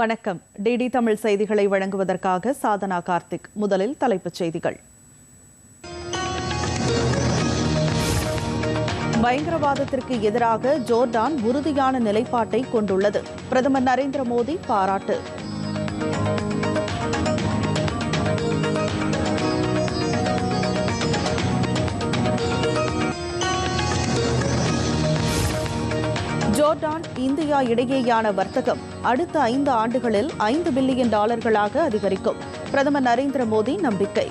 வணக்கம். டிடி தமிழ் செய்திகளை வழங்குவதற்காக சாதனா கார்த்திக். முதலில் தலைப்புச் செய்திகள். பயங்கரவாதத்திற்கு எதிராக ஜோர்டான் உறுதியான நிலைப்பாட்டை கொண்டுள்ளது. பிரதமர் நரேந்திர மோடி பாராட்டு. ஜோர்டான் இந்தியா இடையேயான வர்த்தகம் அடுத்த ஐந்து ஆண்டுகளில் ஐந்து பில்லியன் டாலர்களாக அதிகரிக்கும். பிரதமர் நரேந்திர மோடி நம்பிக்கை.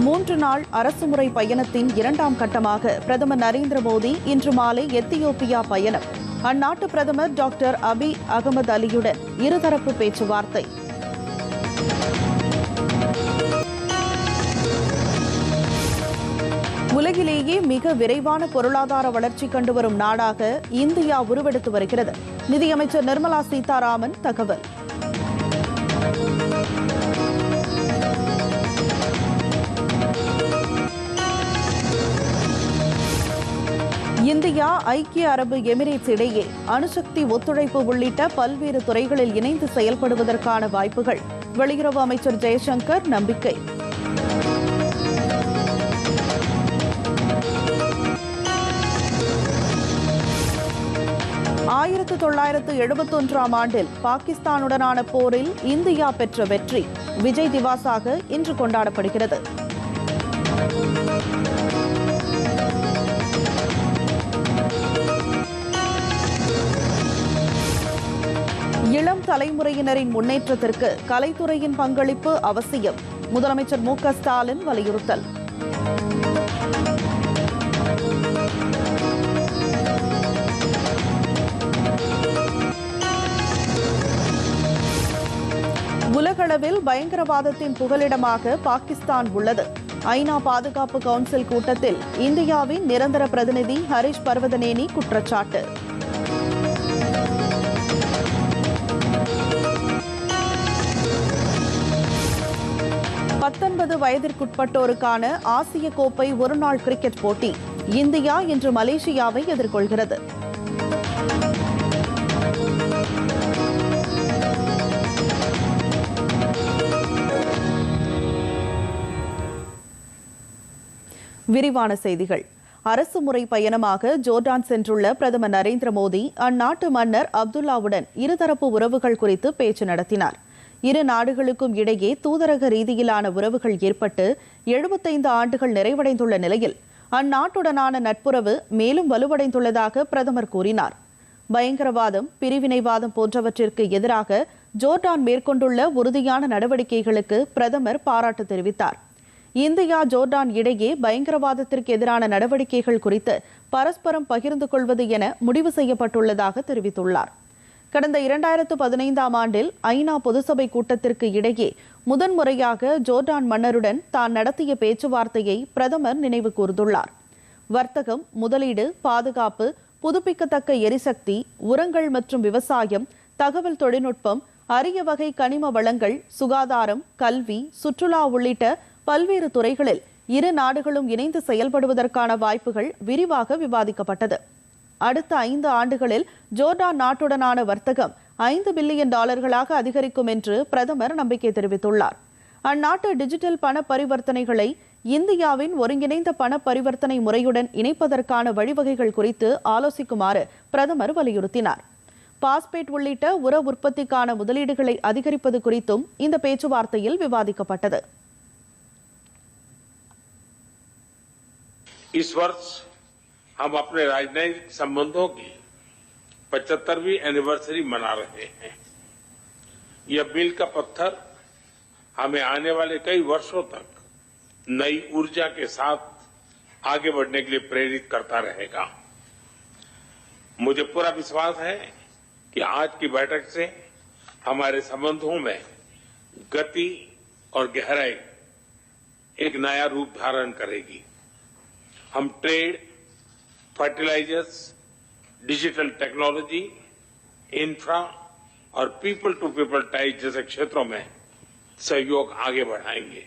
மூன்று நாள் அரசுமுறை பயணத்தின் இரண்டாம் கட்டமாக பிரதமர் நரேந்திர மோடி இன்று மாலை எத்தியோப்பியா பயணம். அந்நாட்டு பிரதமர் டாக்டர் அபி அகமது அலியுடன் இருதரப்பு பேச்சுவார்த்தை. உலகிலேயே மிக விரைவான பொருளாதார வளர்ச்சி கண்டு வரும் நாடாக இந்தியா உருவெடுத்து வருகிறது. நிதியமைச்சர் நிர்மலா சீதாராமன் தகவல். இந்தியா ஐக்கிய அரபு எமிரேட்ஸ் இடையே அணுசக்தி ஒத்துழைப்பு உள்ளிட்ட பல்வேறு துறைகளில் இணைந்து செயல்படுவதற்கான வாய்ப்புகள். வெளியுறவு அமைச்சர் ஜெயசங்கர் நம்பிக்கை. ஆயிரத்து தொள்ளாயிரத்து எழுபத்தொன்றாம் ஆண்டில் பாகிஸ்தானுடனான போரில் இந்தியா பெற்ற வெற்றி விஜய் திவாஸாக இன்று கொண்டாடப்படுகிறது. இளம் தலைமுறையினரின் முன்னேற்றத்திற்கு கலைத்துறையின் பங்களிப்பு அவசியம். முதலமைச்சர் மு க ஸ்டாலின் வலியுறுத்தல். உலகளவில் பயங்கரவாதத்தின் புகலிடமாக பாகிஸ்தான் உள்ளது. ஐநா பாதுகாப்பு கவுன்சில் கூட்டத்தில் இந்தியாவின் நிரந்தர பிரதிநிதி ஹரிஷ் பர்வதனேனி குற்றச்சாட்டு. பத்தொன்பது வயதிற்குட்பட்டோருக்கான ஆசிய கோப்பை ஒருநாள் கிரிக்கெட் போட்டி இந்தியா இன்று மலேசியாவை எதிர்கொள்கிறது. விரிவான செய்திகள். அரசு முறை பயணமாக ஜோர்டான் சென்றுள்ள பிரதமர் நரேந்திர மோடி அந்நாட்டு மன்னர் அப்துல்லாவுடன் இருதரப்பு உறவுகள் குறித்து பேச்சு நடத்தினார். இரு நாடுகளுக்கும் இடையே தூதரக ரீதியிலான உறவுகள் ஏற்பட்டு எழுபத்தைந்து ஆண்டுகள் நிறைவடைந்துள்ள நிலையில் அந்நாட்டுடனான நட்புறவு மேலும் வலுவடைந்துள்ளதாக பிரதமர் கூறினார். பயங்கரவாதம் பிரிவினைவாதம் போன்றவற்றிற்கு எதிராக ஜோர்டான் மேற்கொண்டுள்ள உறுதியான நடவடிக்கைகளுக்கு பிரதமர் பாராட்டு தெரிவித்தார். இந்தியா ஜோர்டான் இடையே பயங்கரவாதத்திற்கு எதிரான நடவடிக்கைகள் குறித்து பரஸ்பரம் பகிர்ந்து கொள்வது என முடிவு செய்யப்பட்டுள்ளதாக தெரிவித்துள்ளார். கடந்த இரண்டாயிரத்து பதினைந்தாம் ஆண்டில் ஐநா பொதுசபை கூட்டத்திற்கு இடையே முதன்முறையாக ஜோர்டான் மன்னருடன் தான் நடத்திய பேச்சுவார்த்தையை பிரதமர் நினைவு கூர்ந்துள்ளார். வர்த்தகம் முதலீடு பாதுகாப்பு புதுப்பிக்கத்தக்க எரிசக்தி உரங்கள் மற்றும் விவசாயம் தகவல் தொழில்நுட்பம் அரிய வகை கனிம வளங்கள் சுகாதாரம் கல்வி சுற்றுலா உள்ளிட்ட பல்வேறு துறைகளில் இரு நாடுகளும் இணைந்து செயல்படுவதற்கான வாய்ப்புகள் விரிவாக விவாதிக்கப்பட்டது. அடுத்த ஐந்து ஆண்டுகளில் ஜோர்டான் நாட்டுடனான வர்த்தகம் ஐந்து பில்லியன் டாலர்களாக அதிகரிக்கும் என்று பிரதமர் நம்பிக்கை தெரிவித்துள்ளார். அந்நாட்டு டிஜிட்டல் பண பரிவர்த்தனைகளை இந்தியாவின் ஒருங்கிணைந்த பண பரிவர்த்தனை முறையுடன் இணைப்பதற்கான வழிவகைகள் குறித்து ஆலோசிக்குமாறு பிரதமர் வலியுறுத்தினார். பாஸ்பேட் உள்ளிட்ட உர உற்பத்திக்கான முதலீடுகளை அதிகரிப்பது குறித்தும் இந்த பேச்சுவார்த்தையில் விவாதிக்கப்பட்டது. इस वर्ष हम अपने राजनयिक संबंधों की पचहत्तरवीं एनिवर्सरी मना रहे हैं। यह मील का पत्थर हमें आने वाले कई वर्षों तक नई ऊर्जा के साथ आगे बढ़ने के लिए प्रेरित करता रहेगा। मुझे पूरा विश्वास है कि आज की बैठक से हमारे संबंधों में गति और गहराई एक नया रूप धारण करेगी। हम trade fertilisers digital technology infra और पीपल टू पीपल टाइज जैसे क्षेत्रों में सहयोग आगे बढ़ाएंगे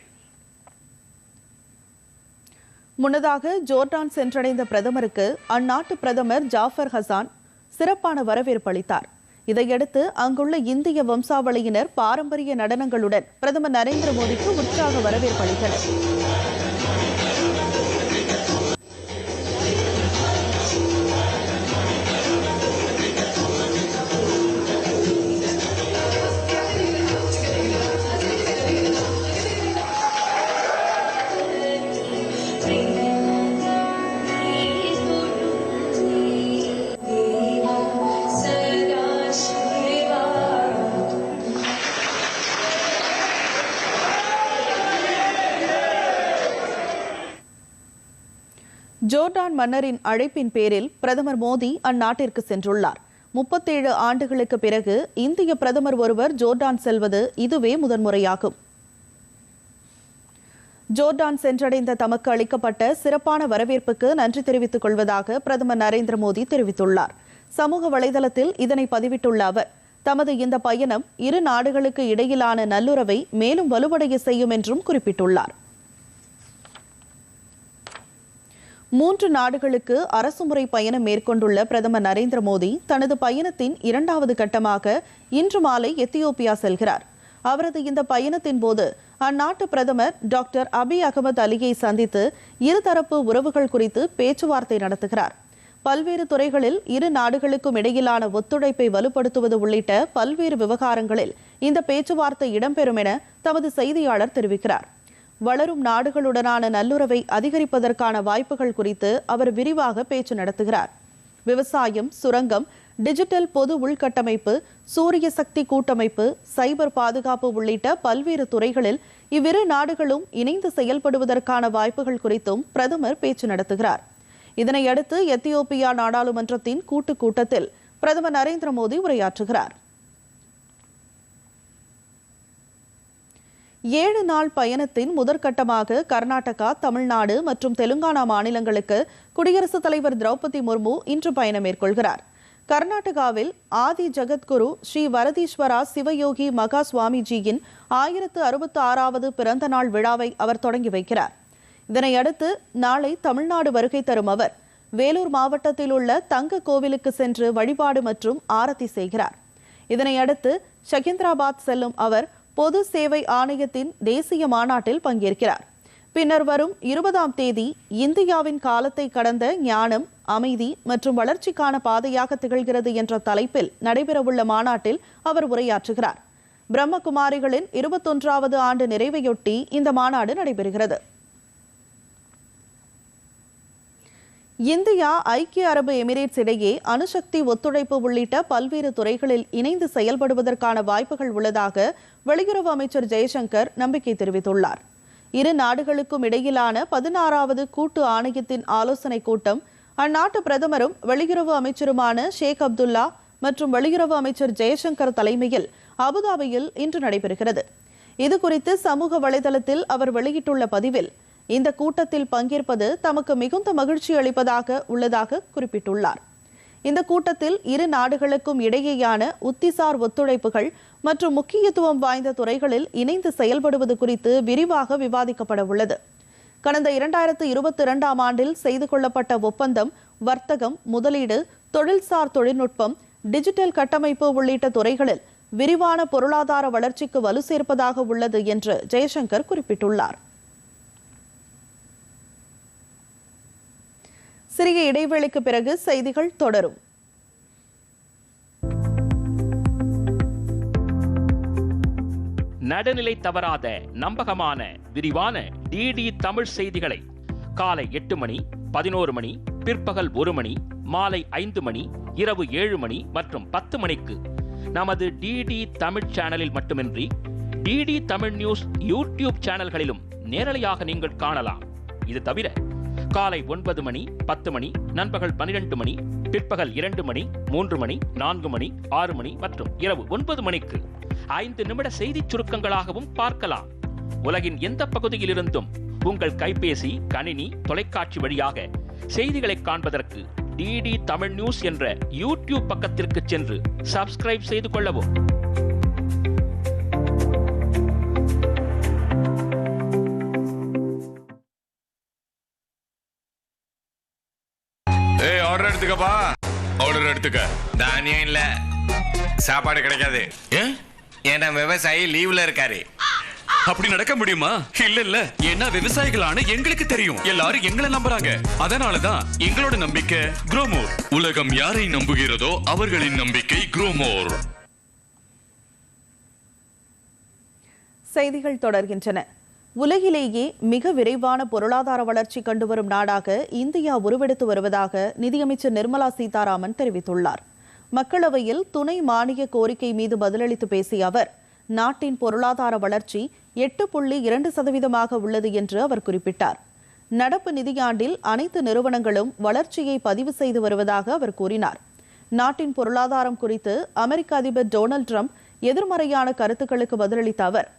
முன்னதாக ஜோர்டான் சென்றடைந்த பிரதமருக்கு அந்நாட்டு பிரதமர் ஜாஃபர் ஹசான் சிறப்பான வரவேற்பு அளித்தார் இதையடுத்து அங்குள்ள இந்திய வம்சாவளியினர் பாரம்பரிய நடனங்களுடன் பிரதமர் நரேந்திர மோடிக்கு உற்சாக வரவேற்பு அளித்தனர் மன்னரின் அழைப்பின் பேரில் பிரதமர் மோடி அந்நாட்டிற்கு சென்றுள்ளார். முப்பத்தேழு ஆண்டுகளுக்கு பிறகு இந்திய பிரதமர் ஒருவர் ஜோர்டான் செல்வது இதுவே முதன்முறையாகும். ஜோர்டான் சென்றடைந்த தமக்கு அளிக்கப்பட்ட சிறப்பான வரவேற்புக்கு நன்றி தெரிவித்துக் கொள்வதாக பிரதமர் நரேந்திர மோடி தெரிவித்துள்ளார். சமூக வலைதளத்தில் இதனை பதிவிட்டுள்ள அவர் தமது இந்த பயணம் இரு நாடுகளுக்கு இடையிலான நல்லுறவை மேலும் வலுவடைய செய்யும் என்றும் குறிப்பிட்டுள்ளார். மூன்று நாடுகளுக்கு அரசுமுறை பயணம் மேற்கொண்டுள்ள பிரதமர் நரேந்திர மோடி தனது பயணத்தின் இரண்டாவது கட்டமாக இன்று மாலை எத்தியோப்பியா செல்கிறார். அவரது இந்த பயணத்தின் போது அந்நாட்டு பிரதமர் டாக்டர் அபி அகமது அலியை சந்தித்து இருதரப்பு உறவுகள் குறித்து பேச்சுவார்த்தை நடத்துகிறார். பல்வேறு துறைகளில் இரு நாடுகளுக்கும் இடையிலான ஒத்துழைப்பை வலுப்படுத்துவது உள்ளிட்ட பல்வேறு விவகாரங்களில் இந்த பேச்சுவார்த்தை இடம்பெறும் என தமது செய்தியாளர் தெரிவிக்கிறார். வளரும் நாடுகளுடனான நல்லுறவை அதிகரிப்பதற்கான வாய்ப்புகள் குறித்து அவர் விரிவாக பேச்சு நடத்துகிறார். விவசாயம் சுரங்கம் டிஜிட்டல் பொது உள்கட்டமைப்பு சூரிய சக்தி கூட்டமைப்பு சைபர் பாதுகாப்பு உள்ளிட்ட பல்வேறு துறைகளில் இவ்விரு நாடுகளும் இணைந்து செயல்படுவதற்கான வாய்ப்புகள் குறித்தும் பிரதமர் பேச்சு நடத்துகிறார். இதனையடுத்து எத்தியோப்பியா நாடாளுமன்றத்தின் கூட்டுக் கூட்டத்தில் பிரதமர் நரேந்திர மோடி உரையாற்றுகிறார். ஏழு நாள் பயணத்தின் முதற்கட்டமாக கர்நாடகா தமிழ்நாடு மற்றும் தெலுங்கானா மாநிலங்களுக்கு குடியரசுத் தலைவர் திரௌபதி முர்மு இன்று பயணம் மேற்கொள்கிறார். கர்நாடகாவில் ஆதி ஜகத்குரு ஸ்ரீ வரதீஸ்வரா சிவயோகி மகா சுவாமிஜியின் ஆயிரத்து அறுபத்தி ஆறாவது பிறந்த நாள் விழாவை அவர் தொடங்கி வைக்கிறார். இதனையடுத்து நாளை தமிழ்நாடு வருகை தரும் அவர் வேலூர் மாவட்டத்தில் உள்ள தங்க கோவிலுக்கு சென்று வழிபாடு மற்றும் ஆரத்தி செய்கிறார். இதனையடுத்து செகந்திராபாத் செல்லும் அவர் பொது சேவை ஆணையத்தின் தேசிய மாநாட்டில் பங்கேற்கிறார். பின்னர் வரும் இருபதாம் தேதி இந்தியாவின் காலத்தை கடந்த ஞானம் அமைதி மற்றும் வளர்ச்சிக்கான பாதையாக திகழ்கிறது என்ற தலைப்பில் நடைபெறவுள்ள மாநாட்டில் அவர் உரையாற்றுகிறார். பிரம்மகுமாரிகளின் இருபத்தொன்றாவது ஆண்டு நிறைவையொட்டி இந்த மாநாடு நடைபெறுகிறது. இந்தியா ஐக்கிய அரபு எமிரேட்ஸ் இடையே அணுசக்தி ஒத்துழைப்பு உள்ளிட்ட பல்வேறு துறைகளில் இணைந்து செயல்படுவதற்கான வாய்ப்புகள் உள்ளதாக வெளியுறவு அமைச்சர் ஜெய்சங்கர் நம்பிக்கை தெரிவித்துள்ளார். இரு நாடுகளுக்கும் இடையிலான பதினாறாவது கூட்டு ஆணையத்தின் ஆலோசனைக் கூட்டம் அந்நாட்டு பிரதமரும் வெளியுறவு அமைச்சருமான ஷேக் அப்துல்லா மற்றும் வெளியுறவு அமைச்சர் ஜெயசங்கர் தலைமையில் அபுதாபியில் இன்று நடைபெறுகிறது. இதுகுறித்து சமூக வலைதளத்தில் அவர் வெளியிட்டுள்ள பதிவில் இந்த கூட்டத்தில் பங்கேற்பது தமக்கு மிகுந்த மகிழ்ச்சி அளிப்பதாக உள்ளதாக குறிப்பிட்டுள்ளார். இந்த கூட்டத்தில் இரு நாடுகளுக்கும் இடையேயான உத்திசார் ஒத்துழைப்புகள் மற்றும் முக்கியத்துவம் வாய்ந்த துறைகளில் இணைந்து செயல்படுவது குறித்து விரிவாக விவாதிக்கப்பட உள்ளது. கடந்த இரண்டாயிரத்து இருபத்தி இரண்டாம் ஆண்டில் செய்து கொள்ளப்பட்ட ஒப்பந்தம் வர்த்தகம் முதலீடு தொழில்சார் தொழில்நுட்பம் டிஜிட்டல் கட்டமைப்பு உள்ளிட்ட துறைகளில் விரிவான பொருளாதார வளர்ச்சிக்கு வலு சேர்ப்பதாக உள்ளது என்று ஜெயசங்கர் குறிப்பிட்டுள்ளார். சிறிய இடைவேளைக்கு பிறகு செய்திகள் தொடரும். நடுநிலை தவறாத நம்பகமான விரிவான டிடி தமிழ் செய்திகளை காலை எட்டு மணி பதினோரு மணி பிற்பகல் ஒரு மணி மாலை ஐந்து மணி இரவு ஏழு மணி மற்றும் பத்து மணிக்கு நமது டிடி தமிழ் சேனலில் மட்டுமின்றி டிடி தமிழ் நியூஸ் யூடியூப் சேனல்களிலும் நேரலையாக நீங்கள் காணலாம். இது தவிர காலை ஒன்பது மணி பத்து மணி நண்பகல் பனிரெண்டு மணி பிற்பகல் இரண்டு மணி மூன்று மணி நான்கு மணி ஆறு மணி மற்றும் இரவு ஒன்பது மணிக்கு ஐந்து நிமிட செய்திச் சுருக்கங்களாகவும் பார்க்கலாம். உலகின் எந்த பகுதியிலிருந்தும் உங்கள் கைபேசி கணினி தொலைக்காட்சி வழியாக செய்திகளை காண்பதற்கு டிடி தமிழ் நியூஸ் என்ற யூடியூப் பக்கத்திற்கு சென்று சப்ஸ்கிரைப் செய்து கொள்ளவும். எடுத்துக்கப்பா. ஆர்டர் எடுத்துக்க. தானியம் இல்ல. சாப்பாடு கிடைக்காது. ஏன் ஏன்னா விவசாயி லீவ்ல இருக்காரு? அப்படி நடக்க முடியுமா? இல்ல இல்ல. ஏன்னா விவசாயிகளான எங்களுக்கு தெரியும். எல்லாரும் எங்களை நம்புறாங்க. அதனாலதான் எங்களோட நம்பிக்கை குரோமோர் உலகம் யாரை நம்புகிறதோ அவர்களின் நம்பிக்கை குரோமோர் செய்திகள் தொடர்கின்றன. உலகிலேயே மிக விரைவான பொருளாதார வளர்ச்சி கண்டு வரும் நாடாக இந்தியா உருவெடுத்து வருவதாக நிதியமைச்சர் நிர்மலா சீதாராமன் தெரிவித்துள்ளார். மக்களவையில் துணை மானிய கோரிக்கை மீது பதிலளித்து பேசிய அவர் நாட்டின் பொருளாதார வளர்ச்சி எட்டு புள்ளி இரண்டு சதவீதமாக உள்ளது என்று அவர் குறிப்பிட்டார். நடப்பு நிதியாண்டில் அனைத்து நிறுவனங்களும் வளர்ச்சியை பதிவு செய்து வருவதாக அவர் கூறினார். நாட்டின் பொருளாதாரம் குறித்து அமெரிக்க அதிபர் டொனால்ட் ட்ரம்ப் எதிர்மறையான கருத்துக்களுக்கு பதிலளித்த அவர்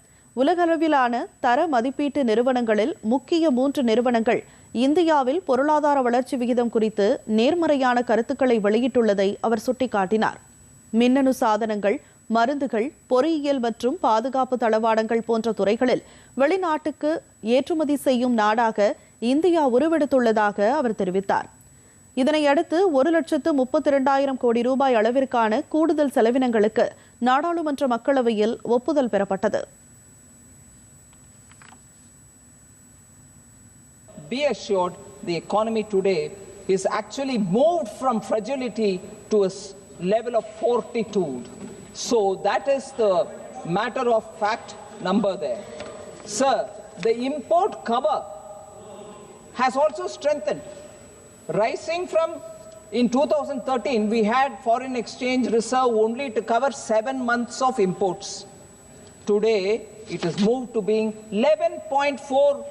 உலகளவிலான தர மதிப்பீட்டு நிறுவனங்களில் முக்கிய மூன்று நிறுவனங்கள் இந்தியாவில் பொருளாதார வளர்ச்சி விகிதம் குறித்து நேர்மறையான கருத்துக்களை வெளியிட்டுள்ளதை அவர் சுட்டிக்காட்டினார். மின்னணு சாதனங்கள் மருந்துகள் பொறியியல் மற்றும் பாதுகாப்பு தளவாடங்கள் போன்ற துறைகளில் வெளிநாட்டுக்கு ஏற்றுமதி செய்யும் நாடாக இந்தியா உருவெடுத்துள்ளதாக அவர் தெரிவித்தார். இதனையடுத்து ஒரு லட்சத்து முப்பத்தி இரண்டாயிரம் கோடி ரூபாய் அளவிற்கான கூடுதல் செலவினங்களுக்கு நாடாளுமன்ற மக்களவையில் ஒப்புதல் பெறப்பட்டது. Be assured the economy today is actually moved from fragility to a level of fortitude. So that is the matter of fact number there. Sir, the import cover has also strengthened. Rising from in 2013, we had foreign exchange reserve only to cover seven months of imports. Today, it has moved to being 11.4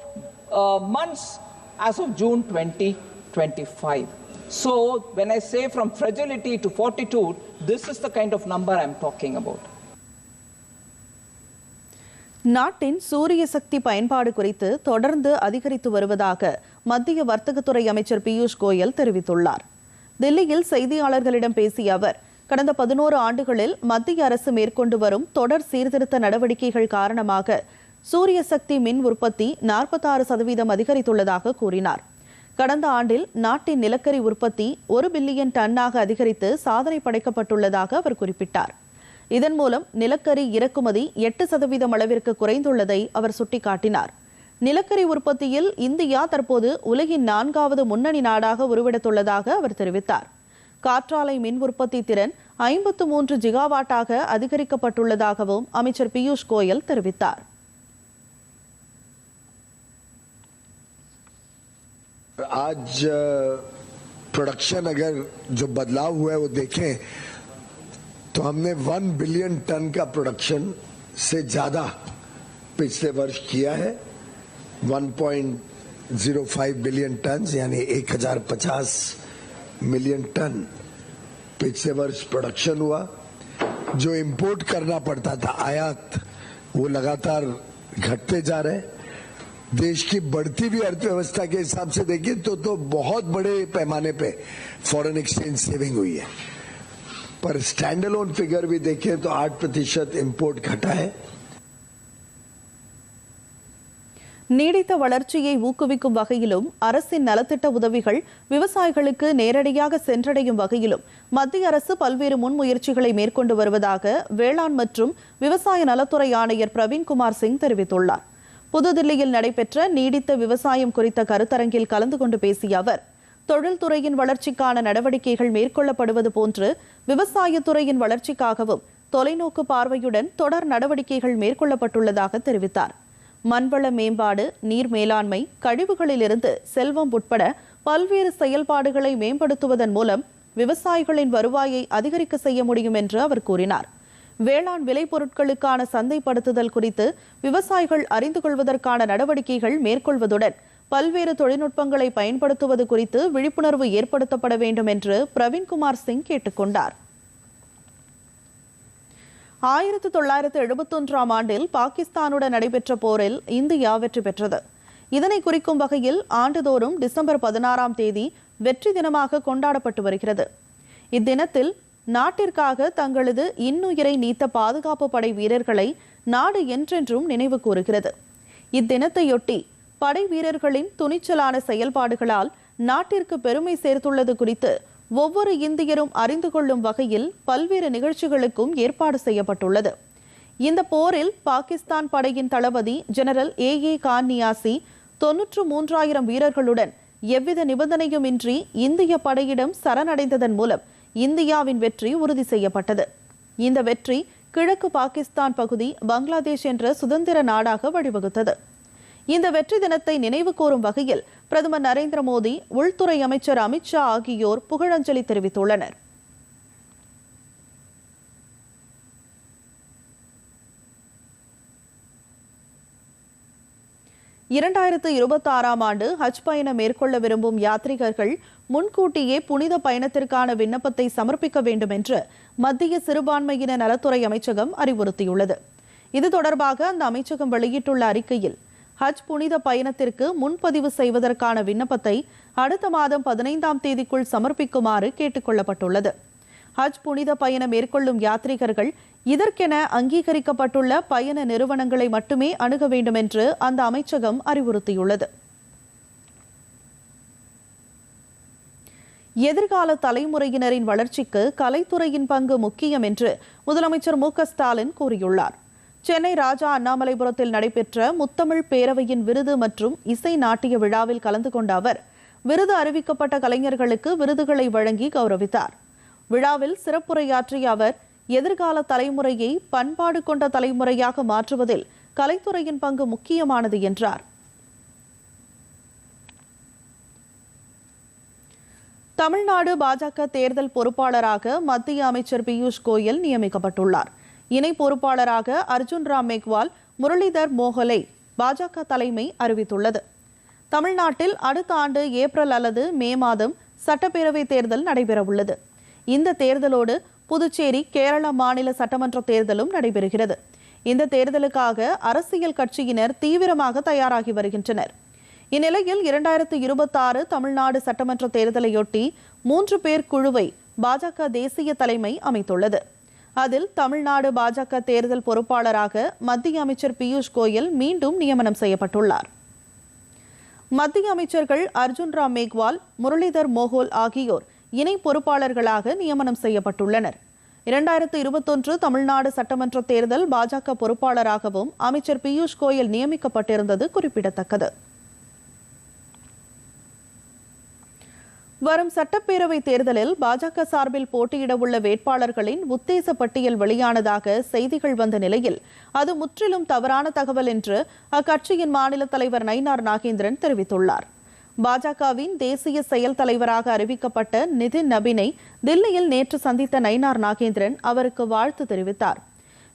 uh, months as of June 2025. So, when I say from fragility to fortitude, this is the kind of number I'm talking about. நாட்டின் சூரிய சக்தி பயன்பாடு குறித்து தொடர்ந்து அதிகரித்து வருவதாக மத்திய வர்த்தகத்துறை அமைச்சர் பியூஷ் கோயல் தெரிவித்துள்ளார் தில்லியில் செய்தியாளர்களிடம் பேசிய அவர் கடந்த பதினோரு ஆண்டுகளில் மத்திய அரசு மேற்கொண்டு வரும் தொடர் சீர்திருத்த நடவடிக்கைகள் காரணமாக சூரிய சக்தி மின் உற்பத்தி நாற்பத்தாறு சதவீதம் அதிகரித்துள்ளதாக கூறினார். கடந்த ஆண்டில் நாட்டின் நிலக்கரி உற்பத்தி ஒரு பில்லியன் டன்னாக அதிகரித்து சாதனை படைக்கப்பட்டுள்ளதாக அவர் குறிப்பிட்டார். இதன் மூலம் நிலக்கரி இறக்குமதி எட்டு சதவீதம் அளவிற்கு குறைந்துள்ளதை அவர் சுட்டிக்காட்டினார். நிலக்கரி உற்பத்தியில் இந்தியா தற்போது உலகின் நான்காவது முன்னணி நாடாக உருவெடுத்துள்ளதாக அவர் தெரிவித்தார். காற்றாலை மின் உற்பத்தி திறன் ஐம்பத்து மூன்று ஜிகாவாட்டாக அதிகரிக்கப்பட்டுள்ளதாகவும் அமைச்சர் பியூஷ் கோயல் தெரிவித்தார். आज प्रोडक्शन अगर जो बदलाव हुआ है वो देखें तो हमने वन बिलियन टन का प्रोडक्शन से ज़्यादा पिछले वर्ष किया है। 1.05 बिलियन टन यानी 1050 मिलियन टन पिछले वर्ष प्रोडक्शन हुआ। जो इंपोर्ट करना पड़ता था, आयात, वो लगातार घटते जा रहे हैं। देश की बढ़ती हुई अर्थव्यवस्था के हिसाब से देखिए तो तो बहुत बड़े पैमाने पे फॉरेन एक्सचेंज सेविंग हुई है पर स्टैंड अलोन फिगर भी देखें तो आठ प्रतिशत इम्पोर्ट घटा है நீடித்த வளர்ச்சியை ஊக்குவிக்கும் வகையிலும் அரசின் நலத்திட்ட உதவிகள் விவசாயிகளுக்கு நேரடியாக சென்றடையும் வகையிலும் மத்திய அரசு பல்வேறு முன்முயற்சிகளை மேற்கொண்டு வருவதாக வேளாண் மற்றும் விவசாய நலத்துறை ஆணையர் பிரவீன்குமார் சிங் தெரிவித்துள்ளார் புதுதில்லியில் நடைபெற்ற நீடித்த விவசாயம் குறித்த கருத்தரங்கில் கலந்து கொண்டு பேசிய அவர் தொழில்துறையின் வளர்ச்சிக்கான நடவடிக்கைகள் மேற்கொள்ளப்படுவது போன்று விவசாயத்துறையின் வளர்ச்சிக்காகவும் தொலைநோக்கு பார்வையுடன் தொடர் நடவடிக்கைகள் மேற்கொள்ளப்பட்டுள்ளதாக தெரிவித்தார். மண்வள மேம்பாடு நீர் மேலாண்மை கழிவுகளிலிருந்து செல்வம் உட்பட பல்வேறு செயல்பாடுகளை மேம்படுத்துவதன் மூலம் விவசாயிகளின் வருவாயை அதிகரிக்க செய்ய முடியும் என்று அவர் கூறினார். வேளாண் விளைபொருட்களுக்கான சந்தைப்படுத்துதல் குறித்து விவசாயிகள் அறிந்து கொள்வதற்கான நடவடிக்கைகள் மேற்கொள்வதுடன் பல்வேறு தொழில்நுட்பங்களை பயன்படுத்துவது குறித்து விழிப்புணர்வு ஏற்படுத்தப்பட வேண்டும் என்று பிரவீன்குமார் சிங் கேட்டுக்கொண்டார் ஆயிரத்தி தொள்ளாயிரத்து எழுபத்தொன்றாம் ஆண்டில் பாகிஸ்தானுடன் நடைபெற்ற போரில் இந்தியா வெற்றி பெற்றது. இதனை குறிக்கும் வகையில் ஆண்டுதோறும் டிசம்பர் பதினாறாம் தேதி வெற்றி தினமாக கொண்டாடப்பட்டு வருகிறது. இத்தினத்தில் நாட்டிற்காக தங்களது இன்னுயிரை நீத்த பாதுகாப்பு படை வீரர்களை நாடு என்றென்றும் நினைவு கூறுகிறது. இத்தினத்தையொட்டி படை வீரர்களின் துணிச்சலான செயல்பாடுகளால் நாட்டிற்கு பெருமை சேர்த்துள்ளது குறித்து ஒவ்வொரு இந்தியரும் அறிந்து கொள்ளும் வகையில் பல்வேறு நிகழ்ச்சிகளுக்கும் ஏற்பாடு செய்யப்பட்டுள்ளது. இந்த போரில் பாகிஸ்தான் படையின் தளபதி general A. A. Khan Niazi தொன்னூற்று மூன்றாயிரம் வீரர்களுடன் எவ்வித நிபந்தனையுமின்றி இந்திய படையிடம் சரணடைந்ததன் மூலம் இந்தியாவின் வெற்றி உறுதி செய்யப்பட்டது. இந்த வெற்றி கிழக்கு பாகிஸ்தான் பகுதி பங்களாதேஷ் என்ற சுதந்திர நாடாக வழிவகுத்தது. இந்த வெற்றி தினத்தை நினைவு கூறும் வகையில் பிரதமர் நரேந்திர மோடி உள்துறை அமைச்சர் அமித்ஷா ஆகியோர் புகழஞ்சலி தெரிவித்துள்ளனர். இரண்டாயிரத்து இருபத்தி ஆறாம் ஆண்டு ஹஜ் பயணம் மேற்கொள்ள விரும்பும் யாத்ரிகர்கள் முன்கூட்டியே புனித பயணத்திற்கான விண்ணப்பத்தை சமர்ப்பிக்க வேண்டும் என்று மத்திய சிறுபான்மையின நலத்துறை அமைச்சகம் அறிவுறுத்தியுள்ளது. இது தொடர்பாக அந்த அமைச்சகம் வெளியிட்டுள்ள அறிக்கையில் ஹஜ் புனித பயணத்திற்கு முன்பதிவு செய்வதற்கான விண்ணப்பத்தை அடுத்த மாதம் பதினைந்தாம் தேதிக்குள் சமர்ப்பிக்குமாறு கேட்டுக் கொள்ளப்பட்டுள்ளது. ஹஜ் புனித பயணம் மேற்கொள்ளும் யாத்ரீகர்கள் இதற்கென அங்கீகரிக்கப்பட்டுள்ள பயண நிறுவனங்களை மட்டுமே அணுக வேண்டும் என்று அந்த அமைச்சகம் அறிவுறுத்தியுள்ளது. எதிர்கால தலைமுறையினரின் வளர்ச்சிக்கு கலைத்துறையின் பங்கு முக்கியம் என்று முதலமைச்சர் மு ஸ்டாலின் கூறியுள்ளார். சென்னை ராஜா அண்ணாமலைபுரத்தில் நடைபெற்ற முத்தமிழ் பேரவையின் விருது மற்றும் இசை நாட்டிய விழாவில் கலந்து கொண்ட அவர் விருது அறிவிக்கப்பட்ட கலைஞர்களுக்கு விருதுகளை வழங்கி கௌரவித்தார். விழாவில் சிறப்புரையாற்றிய அவர் எதிர்கால தலைமுறையை பண்பாடு கொண்ட தலைமுறையாக மாற்றுவதில் கலைத்துறையின் பங்கு முக்கியமானது என்றார். தமிழ்நாடு பாஜக தேர்தல் பொறுப்பாளராக மத்திய அமைச்சர் பியூஷ் கோயல் நியமிக்கப்பட்டுள்ளார். இணை பொறுப்பாளராக அர்ஜுன் ராம் மேக்வால் முரளிதர் மோகலை பாஜக தலைமை அறிவித்துள்ளது. தமிழ்நாட்டில் அடுத்த ஆண்டு ஏப்ரல் அல்லது மே மாதம் சட்டப்பேரவை தேர்தல் நடைபெறவுள்ளது. இந்த தேர்தலோடு புதுச்சேரி கேரள மாநில சட்டமன்ற தேர்தலும் நடைபெறுகிறது. இந்த தேர்தலுக்காக அரசியல் கட்சியினர் தீவிரமாக தயாராகி வருகின்றனர். இந்நிலையில் இரண்டாயிரத்து இருபத்தாறு தமிழ்நாடு சட்டமன்ற தேர்தலையொட்டி மூன்று பேர் குழுவை பாஜக தேசிய தலைமை அமைத்துள்ளது. அதில் தமிழ்நாடு பாஜக தேர்தல் பொறுப்பாளராக மத்திய அமைச்சர் பியூஷ் கோயல் மீண்டும் நியமனம் செய்யப்பட்டுள்ளார். மத்திய அமைச்சர்கள் அர்ஜுன் ராம் மேக்வால் முரளிதர் மோகோல் ஆகியோர் இணை பொறுப்பாளர்களாக நியமனம் செய்யப்பட்டுள்ளனர். இரண்டாயிரத்து இருபத்தொன்று தமிழ்நாடு சட்டமன்ற தேர்தல் பாஜக பொறுப்பாளராகவும் அமைச்சர் பியூஷ் கோயல் நியமிக்கப்பட்டிருந்தது குறிப்பிடத்தக்கது. வரும் சட்டப்பேரவை தேர்தலில் பாஜக சார்பில் போட்டியிட உள்ள வேட்பாளர்களின் உத்தேச பட்டியல் வெளியானதாக செய்திகள் வந்த நிலையில் அது முற்றிலும் தவறான தகவல் என்று அக்கட்சியின் மாநில தலைவர் நயினார் நாகேந்திரன் தெரிவித்துள்ளார். பாஜகவின் தேசிய செயல் தலைவராக அறிவிக்கப்பட்ட நிதின் நபினை தில்லியில் நேற்று சந்தித்த நயினார் நாகேந்திரன் அவருக்கு வாழ்த்து தெரிவித்தார்.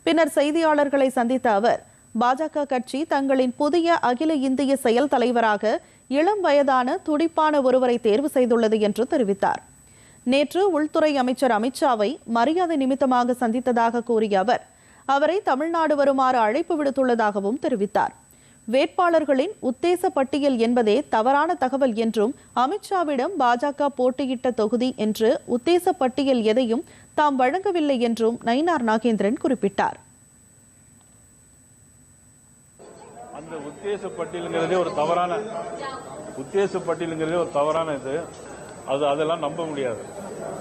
பின்னர் செய்தியாளர்களை சந்தித்த அவர் பாஜக கட்சி தங்களின் புதிய அகில இந்திய செயல் தலைவராக இளம் வயதான துடிப்பான ஒருவரை தேர்வு செய்துள்ளது என்று தெரிவித்தார். நேற்று உள்துறை அமைச்சர் அமித்ஷாவை மரியாதை நிமித்தமாக சந்தித்ததாக கூறிய அவர் அவரை தமிழ்நாடு வருமாறு அழைப்பு விடுத்துள்ளதாகவும் தெரிவித்தார். வேட்பாளர்களின் உத்தேச பட்டியல் என்பதே தவறான தகவல் என்றும் அமித்ஷாவிடம் பாஜக போட்டியிட்ட தொகுதி என்று உத்தேச பட்டியல் எதையும் தாம் வழங்கவில்லை என்றும் நயினார் நாகேந்திரன் குறிப்பிட்டார். அந்த உத்தேச பட்டியலுங்கிறதே ஒரு தவறான உத்தேச பட்டியலுங்கிறதே ஒரு தவறான இது. அது அதெல்லாம் நம்ப முடியாது.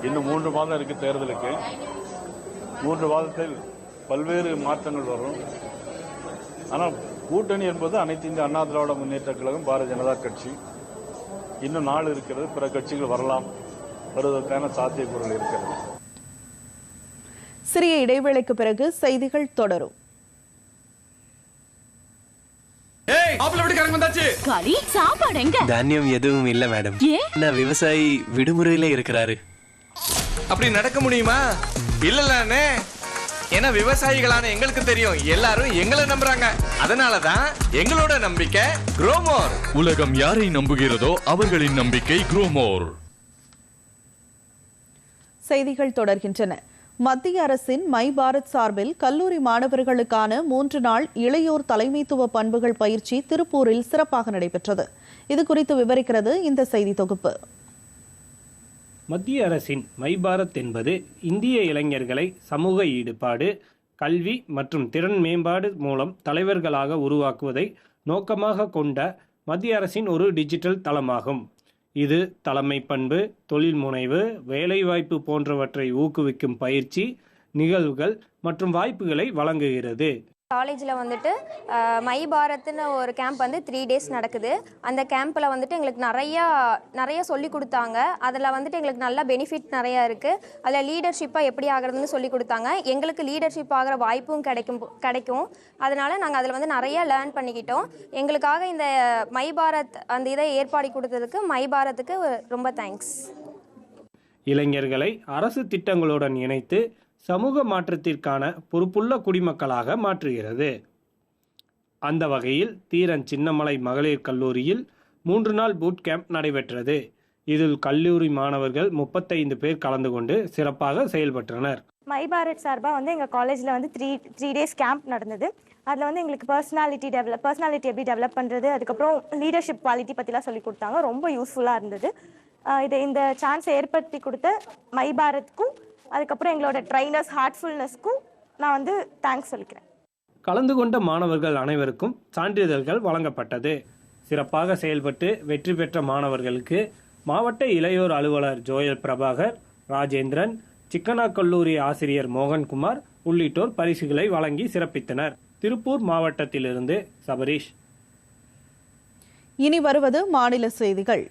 இன்னும் மூன்று மாதம் இருக்கு தேர்தலுக்கு. மூன்று மாதத்தில் பல்வேறு மாற்றங்கள் வரும். ஆனால் கூட்டணி என்பது அனைத்து இந்திய அண்ணா திராவிட முன்னேற்ற கழகம் பாரதிய ஜனதா கட்சி. இன்னும் நாள் இருக்கிறது பிற கட்சிகள் வரலாம். வருவதற்கான சாத்தியக்கூறுகள் இருக்கிறது. சிறிய இடைவேளைக்கு பிறகு செய்திகள் தொடரும். சாப்பாடு எங்க? தானியம் எதுவும் இல்ல மேடம். ஏன்? நான் விவசாயி விடுமுறையில இருக்கிறாரு. அப்படி நடக்க முடியுமா? இல்லலண்ணே ஏன்னா விவசாயிகளான எங்களுக்கு தெரியும். எல்லாரும் எங்களை நம்புறாங்க. அதனாலதான் எங்களோட நம்பிக்கை குரோமோர் உலகம் யாரை நம்புகிறதோ அவர்களின் நம்பிக்கை குரோமோர் செய்திகள் தொடர்கின்றன. மத்திய அரசின் மை பாரத் சார்பில் கல்லூரி மாணவர்களுக்கான மூன்று நாள் இளையோர் தலைமைத்துவ பண்புகள் பயிற்சி திருப்பூரில் சிறப்பாக நடைபெற்றது. இது குறித்து விவரிக்கிறது இந்த செய்தி தொகுப்பு. மத்திய அரசின் மைபாரத் என்பது இந்திய இளைஞர்களை சமூக ஈடுபாடு கல்வி மற்றும் திறன் மேம்பாடு மூலம் தலைவர்களாக உருவாக்குவதை நோக்கமாக கொண்ட மத்திய அரசின் ஒரு டிஜிட்டல் தளமாகும். இது தலைமை பண்பு தொழில் முனைவு வேலைவாய்ப்பு போன்றவற்றை ஊக்குவிக்கும் பயிற்சி நிகழ்வுகள் மற்றும் வாய்ப்புகளை வழங்குகிறது. காலேஜில் வந்துட்டு மை பாரத்னு ஒரு கேம்ப் வந்து த்ரீ டேஸ் நடக்குது. அந்த கேம்பில் வந்துட்டு எங்களுக்கு நிறையா நிறைய சொல்லி கொடுத்தாங்க. அதில் வந்துட்டு எங்களுக்கு நல்ல பெனிஃபிட் நிறையா இருக்குது அதில் லீடர்ஷிப்பாக எப்படி ஆகிறதுன்னு சொல்லி கொடுத்தாங்க. எங்களுக்கு லீடர்ஷிப் ஆகிற வாய்ப்பும் கிடைக்கும் கிடைக்கும். அதனால் நாங்கள் அதில் வந்து நிறையா லேர்ன் பண்ணிக்கிட்டோம். எங்களுக்காக இந்த மை பாரத் அந்த இதை ஏற்பாடு கொடுத்ததுக்கு மை பாரத்துக்கு ரொம்ப தேங்க்ஸ் இளைஞர்களை அரசு திட்டங்களுடன் இணைத்து சமூக மாற்றத்திற்கான பொறுப்புள்ள குடிமக்களாக மாற்றுகிறது. அந்த வகையில் தீரன் சின்னமலை மகளிர் கல்லூரியில் மூன்று நாள் பூட் கேம்ப் நடைபெற்றது. இதில் கல்லூரி மாணவர்கள் முப்பத்தைந்து பேர் கலந்து கொண்டு சிறப்பாக செயல்பட்டனர். மை பாரத் சார்பாக வந்து எங்கள் காலேஜில் வந்து த்ரீ த்ரீ டேஸ் கேம்ப் நடந்தது. அதில் வந்து எங்களுக்கு பர்சனாலிட்டி டெவலப் பர்சனாலிட்டி எப்படி டெவலப் பண்ணுறது அதுக்கப்புறம் லீடர்ஷிப் குவாலிட்டி பற்றிலாம் சொல்லி கொடுத்தாங்க. ரொம்ப யூஸ்ஃபுல்லாக இருந்தது. இதை இது இந்த சான்ஸை ஏற்படுத்தி கொடுத்த மை பாரத்க்கும் அதுக்கப்புறம் எங்களோட ட்ரைனர்ஸ் ஹார்ட்ஃபுல்னஸ்க்கும் நான் வந்து தேங்க்ஸ் சொல்லிக்கிறேன். கலந்து கொண்ட மாணவர்கள் அனைவருக்கும் சான்றிதழ்கள் வழங்கப்பட்டது. சிறப்பாக செயல்பட்டு வெற்றி பெற்ற மாணவர்களுக்கு மாவட்ட இளையோர் அலுவலர் ஜோயல் பிரபாகர் ராஜேந்திரன் சிக்கனா கல்லூரி ஆசிரியர் மோகன்குமார் உள்ளிட்டோர் பரிசுகளை வழங்கி சிறப்பித்தனர். திருப்பூர் மாவட்டத்திலிருந்து சபரீஷ். இனி வருவது மாநில செய்திகள்.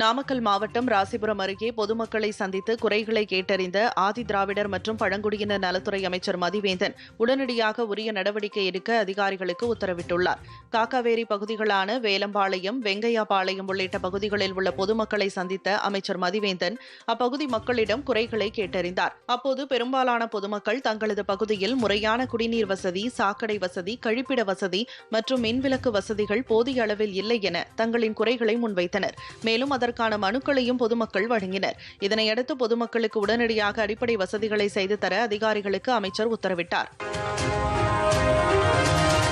நாமக்கல் மாவட்டம் ராசிபுரம் அருகே பொதுமக்களை சந்தித்து குறைகளை கேட்டறிந்த ஆதி திராவிடர் மற்றும் பழங்குடியினர் நலத்துறை அமைச்சர் மதிவேந்தன் உடனடியாக உரிய நடவடிக்கை எடுக்க அதிகாரிகளுக்கு உத்தரவிட்டுள்ளார். காக்காவேரி பகுதிகளான வேலம்பாளையம் வெங்கையாபாளையம் உள்ளிட்ட பகுதிகளில் உள்ள பொதுமக்களை சந்தித்த அமைச்சர் மதிவேந்தன் அப்பகுதி மக்களிடம் குறைகளை கேட்டறிந்தார். அப்போது பெரும்பாலான பொதுமக்கள் தங்களது பகுதியில் முறையான குடிநீர் வசதி சாக்கடை வசதி கழிப்பிட வசதி மற்றும் மின்விளக்கு வசதிகள் போதிய அளவில் இல்லை என தங்களின் குறைகளை முன்வைத்தனர். மேலும் அதற்கான மனுக்களையும் பொதுமக்கள் வழங்கினர். இதனையடுத்து பொதுமக்களுக்கு உடனடியாக அடிப்படை வசதிகளை செய்து தர அதிகாரிகளுக்கு அமைச்சர் உத்தரவிட்டார்.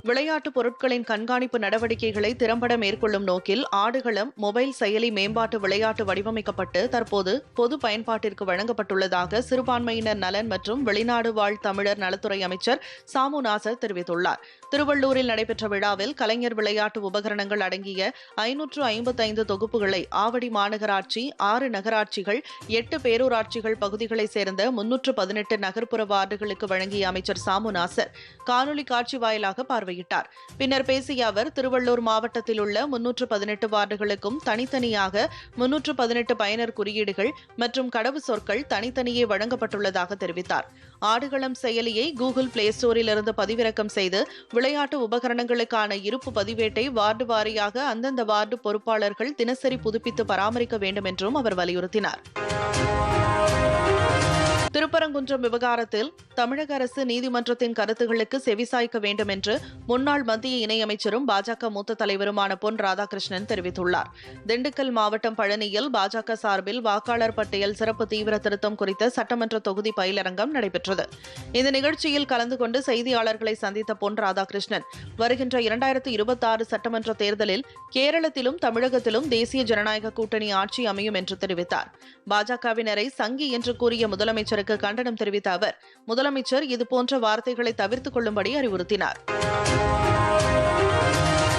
விளையாட்டுப் பொருட்களின் கண்காணிப்பு நடவடிக்கைகளை திறம்பட மேற்கொள்ளும் நோக்கில் ஆடுகளம் மொபைல் செயலி மேம்பாட்டு விளையாட்டு வடிவமைக்கப்பட்டு தற்போது பொது பயன்பாட்டிற்கு வழங்கப்பட்டுள்ளதாக சிறுபான்மையினர் நலன் மற்றும் வெளிநாடு வாழ் தமிழர் நலத்துறை அமைச்சர் சாமு நாசர் தெரிவித்துள்ளார். திருவள்ளூரில் நடைபெற்ற விழாவில் கலைஞர் விளையாட்டு உபகரணங்கள் அடங்கிய ஐநூற்று ஐம்பத்தைந்து தொகுப்புகளை ஆவடி மாநகராட்சி ஆறு நகராட்சிகள் எட்டு பேரூராட்சிகள் பகுதிகளைச் சேர்ந்த முன்னூற்று பதினெட்டு நகர்ப்புற வார்டுகளுக்கு வழங்கிய அமைச்சர் சாமு நாசர். காணொலி காட்சி வாயிலாக பார்வையிட்டார். பார்வையிட்டார் பின்னர் பேசிய அவர் திருவள்ளூர் மாவட்டத்தில் உள்ள முன்னூற்று பதினெட்டு வார்டுகளுக்கும் தனித்தனியாக முன்னூற்று பதினெட்டு பயனர் குறியீடுகள் மற்றும் கடவு சொற்கள் தனித்தனியே வழங்கப்பட்டுள்ளதாக தெரிவித்தார். ஆடுகளம் செயலியை கூகுள் பிளே ஸ்டோரிலிருந்து பதிவிறக்கம் செய்து விளையாட்டு உபகரணங்களுக்கான இருப்பு பதிவேட்டை வார்டு வாரியாக அந்தந்த வார்டு பொறுப்பாளர்கள் தினசரி புதுப்பித்து பராமரிக்க வேண்டும் என்றும் அவர் வலியுறுத்தினார். திருப்பரங்குன்றம் விவகாரத்தில் தமிழக அரசு நீதிமன்றத்தின் கருத்துகளுக்கு செவிசாய்க்க வேண்டும் என்று முன்னாள் மத்திய இணையமைச்சரும் பாஜக மூத்த தலைவருமான பொன் ராதாகிருஷ்ணன் தெரிவித்துள்ளார். திண்டுக்கல் மாவட்டம் பழனியில் பாஜக சார்பில் வாக்காளர் பட்டியல் சிறப்பு தீவிர திருத்தம் குறித்த சட்டமன்ற தொகுதி பயிலரங்கம் நடைபெற்றது. இந்த நிகழ்ச்சியில் கலந்து கொண்டு செய்தியாளர்களை சந்தித்த பொன் ராதாகிருஷ்ணன் வருகின்ற இரண்டாயிரத்து இருபத்தாறு சட்டமன்ற தேர்தலில் கேரளத்திலும் தமிழகத்திலும் தேசிய ஜனநாயக கூட்டணி ஆட்சி அமையும் என்று தெரிவித்தார். பாஜகவினரை சங்கி என்று கூறிய முதலமைச்சருக்கு கண்டனம் தெரிவித்த அவர் முதலமைச்சர் இதுபோன்ற வார்த்தைகளை தவிர்த்துக் கொள்ளும்படி அறிவுறுத்தினார்.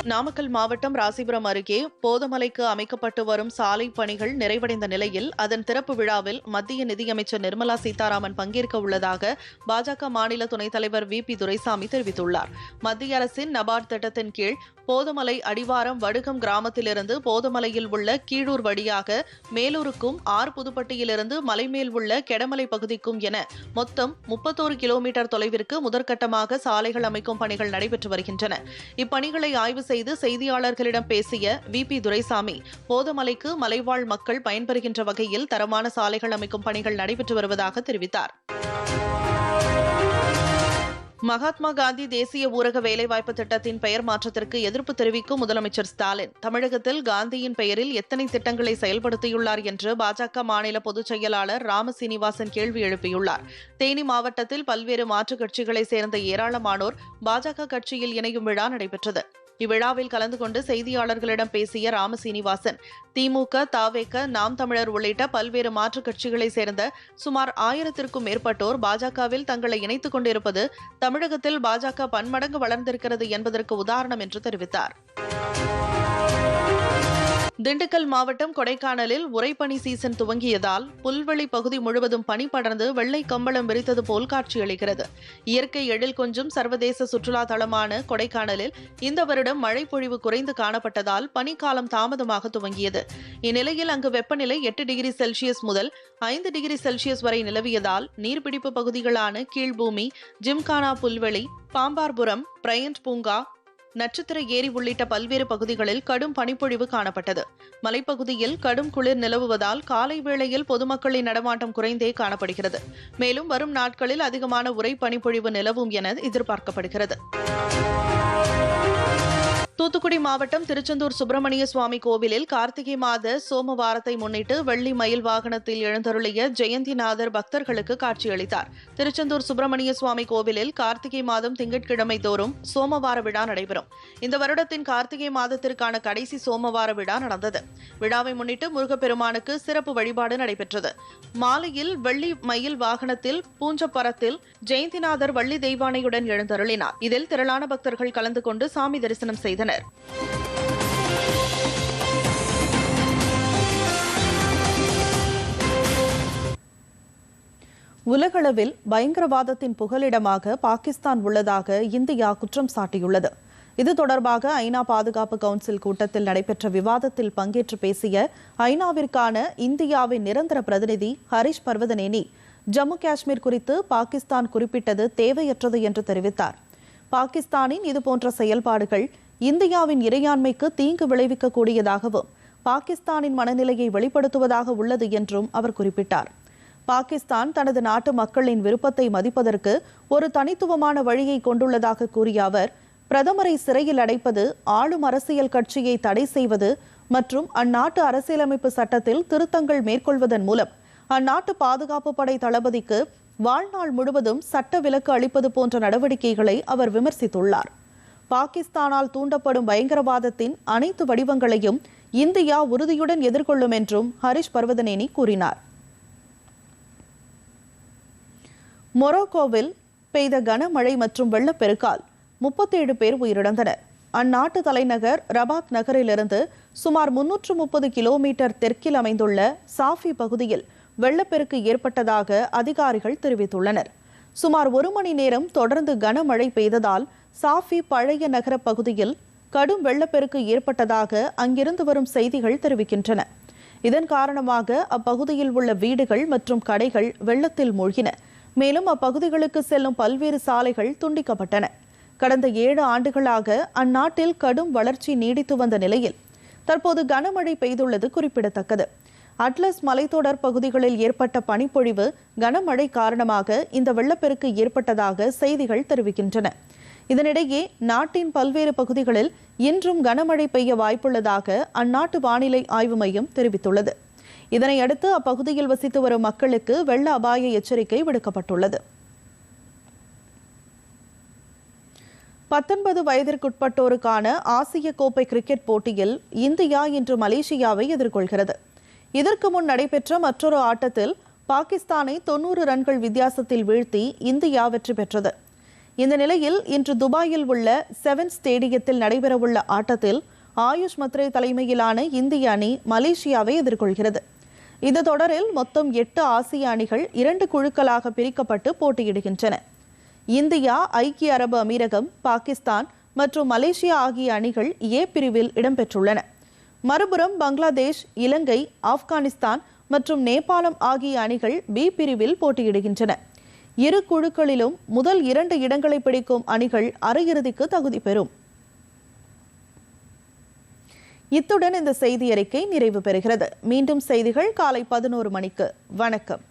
நாமக்கல் மாவட்டம் ராசிபுரம் அருகே போதமலைக்கு அமைக்கப்பட்டு வரும் சாலை பணிகள் நிறைவடைந்த நிலையில் அதன் திறப்பு விழாவில் மத்திய நிதியமைச்சர் நிர்மலா சீதாராமன் பங்கேற்க உள்ளதாக பாஜக மாநில துணைத் தலைவர் வி. பி. துரைசாமி தெரிவித்துள்ளார். மத்திய அரசின் நபார்ட் திட்டத்தின் கீழ் போதமலை அடிவாரம் வடுகம் கிராமத்திலிருந்து போதமலையில் உள்ள கீழூர் வழியாக மேலூருக்கும் ஆர். புதுப்பட்டியிலிருந்து மலைமேல் உள்ள கெடமலை பகுதிக்கும் என மொத்தம் முப்பத்தோரு கிலோமீட்டர் தொலைவிற்கு முதற்கட்டமாக சாலைகள் அமைக்கும் பணிகள் நடைபெற்று வருகின்றன. இப்பணிகளை ஆய்வு செய்து செய்தியாளர்களிடம் பேசிய வி பி துரைசாமி போதமலைக்கு மலைவாழ் மக்கள் பயன்பெறுகின்ற வகையில் தரமான சாலைகள் அமைக்கும் பணிகள் நடைபெற்று வருவதாக தெரிவித்தார். மகாத்மா காந்தி தேசிய ஊரக வேலைவாய்ப்பு திட்டத்தின் பெயர் மாற்றத்திற்கு எதிர்ப்பு தெரிவிக்கும் முதலமைச்சர் ஸ்டாலின். தமிழகத்தில் காந்தியின் பெயரில் எத்தனை திட்டங்களை செயல்படுத்தியுள்ளார் என்று பாஜக மாநில பொதுச் செயலாளர் ராம சீனிவாசன் கேள்வி எழுப்பியுள்ளார். தேனி மாவட்டத்தில் பல்வேறு மாற்றுக் கட்சிகளைச் சேர்ந்த ஏராளமானோர் பாஜக கட்சியில் இணையும் விழா நடைபெற்றது. இவ்விழாவில் கலந்து கொண்டு செய்தியாளர்களிடம் பேசிய ராமசீனிவாசன் திமுக தாவேக நாம் தமிழர் உள்ளிட்ட பல்வேறு மாற்றுக் கட்சிகளைச் சேர்ந்த சுமார் ஆயிரத்திற்கும் மேற்பட்டோர் பாஜகவில் தங்களை இணைத்துக் கொண்டிருப்பது தமிழகத்தில் பாஜக பன்மடங்கு வளர்ந்திருக்கிறது என்பதற்கு உதாரணம் என்று தெரிவித்தார். திண்டுக்கல் மாவட்டம் கொடைக்கானலில் உறைபனி சீசன் துவங்கியதால் புல்வெளி பகுதி முழுவதும் பனி படர்ந்து வெள்ளை கம்பளம் விரித்தது போல் காட்சியளிக்கிறது. இயற்கை எழில் கொஞ்சும் சர்வதேச சுற்றுலா தளமான கொடைக்கானலில் இந்த வருடம் மழைப்பொழிவு குறைந்து காணப்பட்டதால் பனிக்காலம் தாமதமாக துவங்கியது. இந்நிலையில் அங்கு வெப்பநிலை எட்டு டிகிரி செல்சியஸ் முதல் ஐந்து டிகிரி செல்சியஸ் வரை நிலவியதால் நீர்பிடிப்பு பகுதிகளான கீழ்பூமி ஜிம்கானா புல்வெளி பாம்பார்புரம் பிரையண்ட் பூங்கா நட்சத்திர ஏரி உள்ளிட்ட பல்வேறு பகுதிகளில் கடும் பனிப்பொழிவு காணப்பட்டது. மலைப்பகுதியில் கடும் குளிர் நிலவுவதால் காலை வேளையில் பொதுமக்களின் நடமாட்டம் குறைந்தே காணப்படுகிறது. மேலும் வரும் நாட்களில் அதிகமான உரை பனிப்பொழிவு நிலவும் என எதிர்பார்க்கப்படுகிறது. தூத்துக்குடி மாவட்டம் திருச்செந்தூர் சுப்பிரமணிய சுவாமி கோவிலில் கார்த்திகை மாத சோமவாரத்தை முன்னிட்டு வெள்ளி மயில் வாகனத்தில் எழுந்தருளிய ஜெயந்திநாதர் பக்தர்களுக்கு காட்சியளித்தார். திருச்செந்தூர் சுப்பிரமணிய சுவாமி கோவிலில் கார்த்திகை மாதம் திங்கட்கிழமை தோறும் சோமவார விழா நடைபெறும். இந்த வருடத்தின் கார்த்திகை மாதத்திற்கான கடைசி சோமவார விழா நடந்தது. விழாவை முன்னிட்டு முருகப்பெருமானுக்கு சிறப்பு வழிபாடு நடைபெற்றது. மாலையில் வெள்ளி மயில் வாகனத்தில் பூஞ்சப்பரத்தில் ஜெயந்திநாதர் வள்ளி தெய்வானையுடன் எழுந்தருளினார். இதில் திரளான பக்தர்கள் கலந்து கொண்டு சாமி தரிசனம் செய்தனர். உலகளவில் பயங்கரவாதத்தின் புகலிடமாக பாகிஸ்தான் உள்ளதாக இந்தியா குற்றம் சாட்டியுள்ளது. இது தொடர்பாக ஐநா பாதுகாப்பு கவுன்சில் கூட்டத்தில் நடைபெற்ற விவாதத்தில் பங்கேற்று பேசிய ஐநாவிற்கான இந்தியாவின் நிரந்தர பிரதிநிதி ஹரிஷ் பர்வதனேனி ஜம்மு காஷ்மீர் குறித்து பாகிஸ்தான் குறிப்பிட்டது தேவையற்றது என்று தெரிவித்தார். பாகிஸ்தானின் இதுபோன்ற செயல்பாடுகள் இந்தியாவின் இறையாண்மைக்கு தீங்கு விளைவிக்கக்கூடியதாகவும் பாகிஸ்தானின் மனநிலையை வெளிப்படுத்துவதாக உள்ளது என்றும் அவர் குறிப்பிட்டார். பாகிஸ்தான் தனது நாட்டு மக்களின் விருப்பத்தை மதிப்பதற்கு ஒரு தனித்துவமான வழியை கொண்டுள்ளதாக கூறிய அவர் பிரதமரை சிறையில் அடைப்பது ஆளும் அரசியல் கட்சியை தடை செய்வது மற்றும் அந்நாட்டு அரசியலமைப்பு சட்டத்தில் திருத்தங்கள் மேற்கொள்வதன் மூலம் அந்நாட்டு பாதுகாப்பு படை தளபதிக்கு வாழ்நாள் முழுவதும் சட்ட விலக்கு அளிப்பது போன்ற நடவடிக்கைகளை அவர் விமர்சித்துள்ளார். பாகிஸ்தானால் தூண்டப்படும் பயங்கரவாதத்தின் அனைத்து வடிவங்களையும் இந்தியா உறுதியுடன் எதிர்கொள்ளும் என்றும் ஹரிஷ் பர்வதனேனி கூறினார். மொரோக்கோவில் பெய்த கனமழை மற்றும் வெள்ளப்பெருக்கால் முப்பத்தேழு பேர் உயிரிழந்தனர். அந்நாட்டு தலைநகர் ரபாத் நகரிலிருந்து சுமார் முன்னூற்று முப்பது கிலோமீட்டர் தெற்கில் அமைந்துள்ள சாஃபி பகுதியில் வெள்ளப்பெருக்கு ஏற்பட்டதாக அதிகாரிகள் தெரிவித்துள்ளனர். சுமார் ஒரு மணி நேரம் தொடர்ந்து கனமழை பெய்ததால் சாஃபி பழைய நகர பகுதியில் கடும் வெள்ளப்பெருக்கு ஏற்பட்டதாக அங்கிருந்து வரும் செய்திகள் தெரிவிக்கின்றன. இதன் காரணமாக அப்பகுதியில் உள்ள வீடுகள் மற்றும் கடைகள் வெள்ளத்தில் மூழ்கின. மேலும் அப்பகுதிகளுக்கு செல்லும் பல்வேறு சாலைகள் துண்டிக்கப்பட்டன. கடந்த ஏழு ஆண்டுகளாக அந்நாட்டில் கடும் வளர்ச்சி நீடித்து வந்த நிலையில் தற்போது கனமழை பெய்துள்ளது குறிப்பிடத்தக்கது. அட்லஸ் மலைத்தொடர் பகுதிகளில் ஏற்பட்ட பனிப்பொழிவு கனமழை காரணமாக இந்த வெள்ளப்பெருக்கு ஏற்பட்டதாக செய்திகள் தெரிவிக்கின்றன. இதனிடையே நாட்டின் பல்வேறு பகுதிகளில் இன்றும் கனமழை பெய்ய வாய்ப்புள்ளதாக அந்நாட்டு வானிலை ஆய்வு மையம் தெரிவித்துள்ளது. இதனையடுத்து அப்பகுதியில் வசித்து வரும் மக்களுக்கு வெள்ள அபாய எச்சரிக்கை விடுக்கப்பட்டுள்ளது. பத்தொன்பது வயதிற்குட்பட்டோருக்கான ஆசிய கோப்பை கிரிக்கெட் போட்டியில் இந்தியா இன்று மலேசியாவை எதிர்கொள்கிறது. இதற்கு முன் நடைபெற்ற மற்றொரு ஆட்டத்தில் பாகிஸ்தானை தொன்னூறு ரன்கள் வித்தியாசத்தில் வீழ்த்தி இந்தியா வெற்றி பெற்றது. இந்த நிலையில் இன்று துபாயில் உள்ள செவன் ஸ்டேடியத்தில் நடைபெறவுள்ள ஆட்டத்தில் ஆயுஷ் மத்ரே தலைமையிலான இந்திய அணி மலேசியாவை எதிர்கொள்கிறது. இந்த தொடரில் மொத்தம் எட்டு ஆசிய அணிகள் இரண்டு குழுக்களாக பிரிக்கப்பட்டு போட்டியிடுகின்றன. இந்தியா ஐக்கிய அரபு அமீரகம் பாகிஸ்தான் மற்றும் மலேசியா ஆகிய அணிகள் ஏ பிரிவில் இடம்பெற்றுள்ளன. மறுபுறம் பங்களாதேஷ் இலங்கை ஆப்கானிஸ்தான் மற்றும் நேபாளம் ஆகிய அணிகள் பி பிரிவில் போட்டியிடுகின்றன. இரு குழுக்களிலும் முதல் இரண்டு இடங்களை பிடிக்கும் அணிகள் அரையிறுதிக்கு தகுதி பெறும். இத்துடன் இந்த செய்தி அறிக்கை நிறைவு பெறுகிறது. மீண்டும் செய்திகள் காலை பதினோரு மணிக்கு. வணக்கம்.